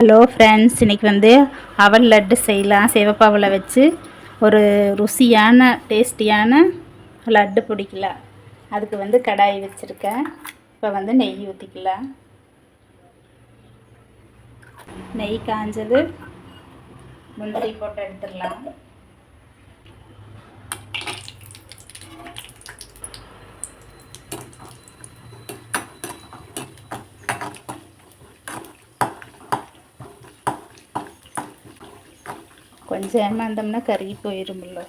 Hello friends இன்றைக்கி வந்து அவல் லட்டு செய்யலாம். சிவப்பாவலை வச்சு ஒரு ருசியான டேஸ்டியான லட்டு பிடிக்கலாம். அதுக்கு வந்து கடாய் வச்சுருக்கேன். இப்போ வந்து நெய் ஊற்றிக்கலாம் நெய் காஞ்சது முந்திரி போட்டு எடுத்துடலாம். கொஞ்சம் ஏமாந்தோம்னா கருகி போயிடும்ல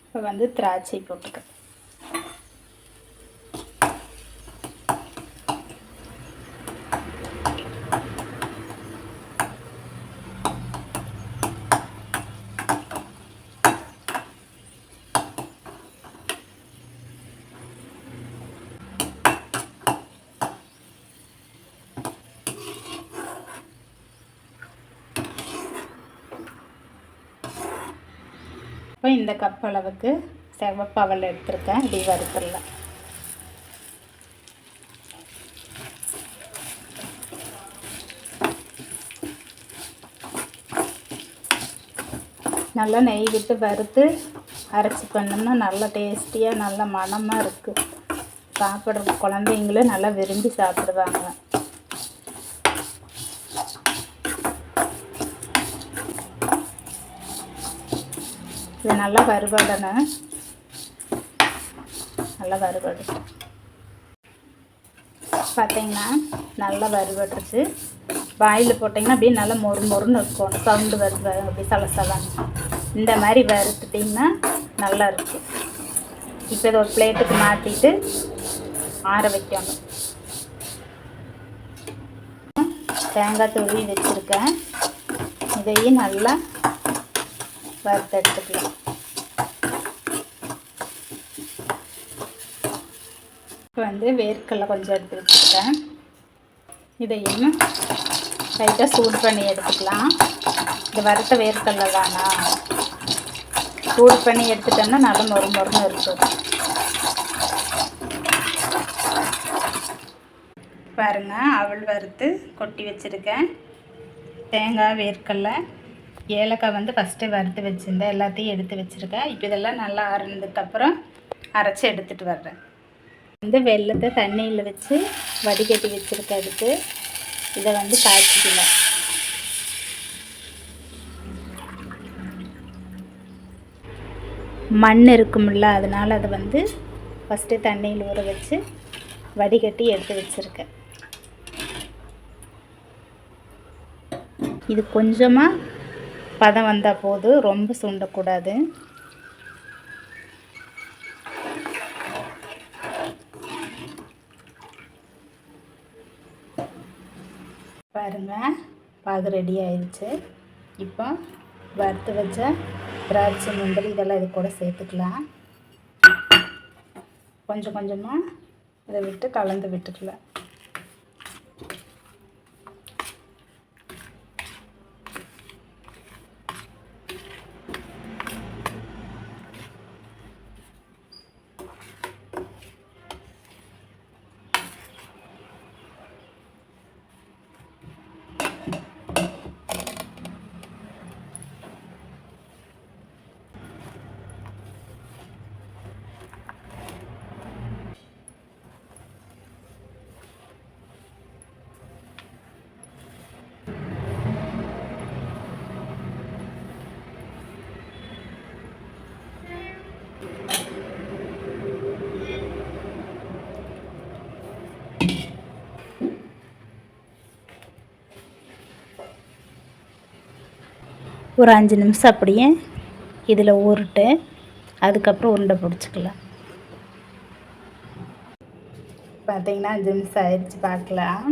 இப்போ வந்து திராட்சை போட்டுக்க இப்போ இந்த கப் அளவுக்கு செவப்பவல் எடுத்திருக்கேன். இப்படி வறுத்துடலாம். நல்லா நெய் விட்டு வறுத்து அரைச்சி பண்ணோம்னா நல்லா டேஸ்டியாக நல்ல மணமாக இருக்குது சாப்பிட்ற குழந்தைங்களும் நல்லா விரும்பி சாப்பிடுவாங்க. இது நல்லா வறுபடணும் நல்லா வறுபடு பார்த்தீங்கன்னா நல்லா வறுபட்டுருச்சு வாயில் போட்டிங்கன்னா அப்படியே நல்லா மொறு மொறுன்னு இருக்கும். சவுண்டு வருது அப்படி சலசலன்னு இந்த மாதிரி வறுத்துட்டிங்கன்னா நல்லா இருக்கும். இப்போ இதை ஒரு பிளேட்டுக்கு மாற்றிட்டு ஆற வைக்கணும். தேங்காய் துருவி வச்சுருக்கேன். இதையும் நல்லா வறுத்து எடுத்துக்கலாம் வந்து வேர்க்கடலை கொஞ்சம் எடுத்து வச்சுருக்கேன். இதையும் லைட்டாக சூடு பண்ணி எடுத்துக்கலாம். இது வறுத்த வேர்க்கடலை தானா? சூடு பண்ணி எடுத்துட்டோம்னா நல்லா மொறு மொறுன்னு இருக்கும். பாருங்கள் அவள் வறுத்து கொட்டி வச்சுருக்கேன். தேங்காய் வேர்க்கடலை. ஏலக்காய் வந்து ஃபஸ்ட்டு வறுத்து வச்சுருந்தேன் எல்லாத்தையும் எடுத்து வச்சுருக்கேன். இப்போ இதெல்லாம் நல்லா ஆறுனதுக்கப்புறம் அரைச்சி எடுத்துகிட்டு வர்றேன். வந்து வெள்ளத்தை தண்ணியில் வச்சு வடிகட்டி வச்சுருக்கேன் அதுக்கு இதை வந்து காய்ச்சிக்கலாம். மண் இருக்கும்ல அதனால் அதை வந்து ஃபஸ்ட்டு தண்ணியில் ஊற வச்சு வடிகட்டி எடுத்து வச்சுருக்கேன். இது கொஞ்சமாக பதம் வந்தால் போதும் ரொம்ப சுண்டக்கூடாது. பாருங்கள் பாகு ரெடி ஆயிடுச்சு. இப்போ வறுத்து வச்ச திராட்சை முந்திரி இதெல்லாம் இது கூட சேர்த்துக்கலாம். கொஞ்சம் கொஞ்சமாக இதை விட்டு கலந்து விட்டுக்கலாம். ஒரு அஞ்சு நிமிஷம் அப்படியே இதில் ஊறிட்டு அதுக்கப்புறம் உருண்டை பிடிச்சிக்கலாம். பார்த்தீங்கன்னா அஞ்சு நிமிஷம் ஆயிடுச்சு பார்க்கலாம்.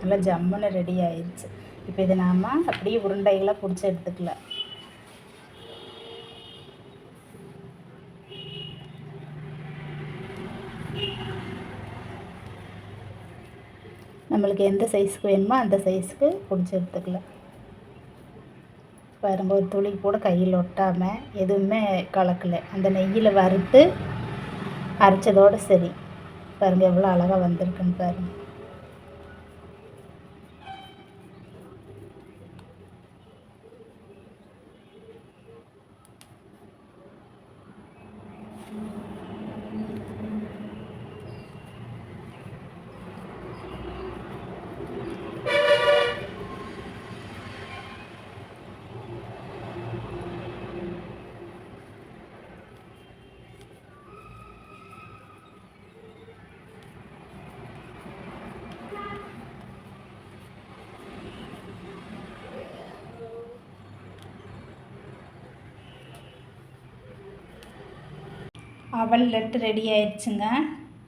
நல்லா ஜம்முன்னு ரெடி ஆயிடுச்சு. இப்போ இதை நாம் அப்படியே உருண்டைகளாக பிடிச்சி எடுத்துக்கலாம். நம்மளுக்கு எந்த சைஸுக்கு வேணுமோ அந்த சைஸுக்கு பிடிச்சி எடுத்துக்கலாம். பாருங்க ஒரு துளி கூட கையில் ஒட்டாமல் எதுவுமே கலக்கலை. அந்த நெய்யில் வறுத்து அரைச்சதோடு சரி. பாருங்கள் எவ்வளோ அழகாக வந்திருக்குன்னு பாருங்கள் அவல் லட்டு ரெடி ஆயிடுச்சுங்க.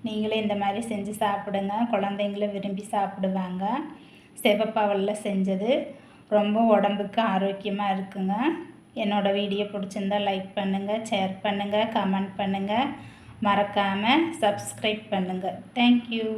நீங்களே இந்த மாதிரி செஞ்சு சாப்பிடுங்க. குழந்தைங்களும் விரும்பி சாப்பிடுவாங்க. சிவப்பாவலில் செஞ்சது. ரொம்ப உடம்புக்கு ஆரோக்கியமாக இருக்குங்க. என்னோடய வீடியோ பிடிச்சிருந்தா லைக் பண்ணுங்கள் ஷேர் பண்ணுங்கள் கமெண்ட் பண்ணுங்கள் மறக்காமல் சப்ஸ்கிரைப் பண்ணுங்கள் தேங்க்யூ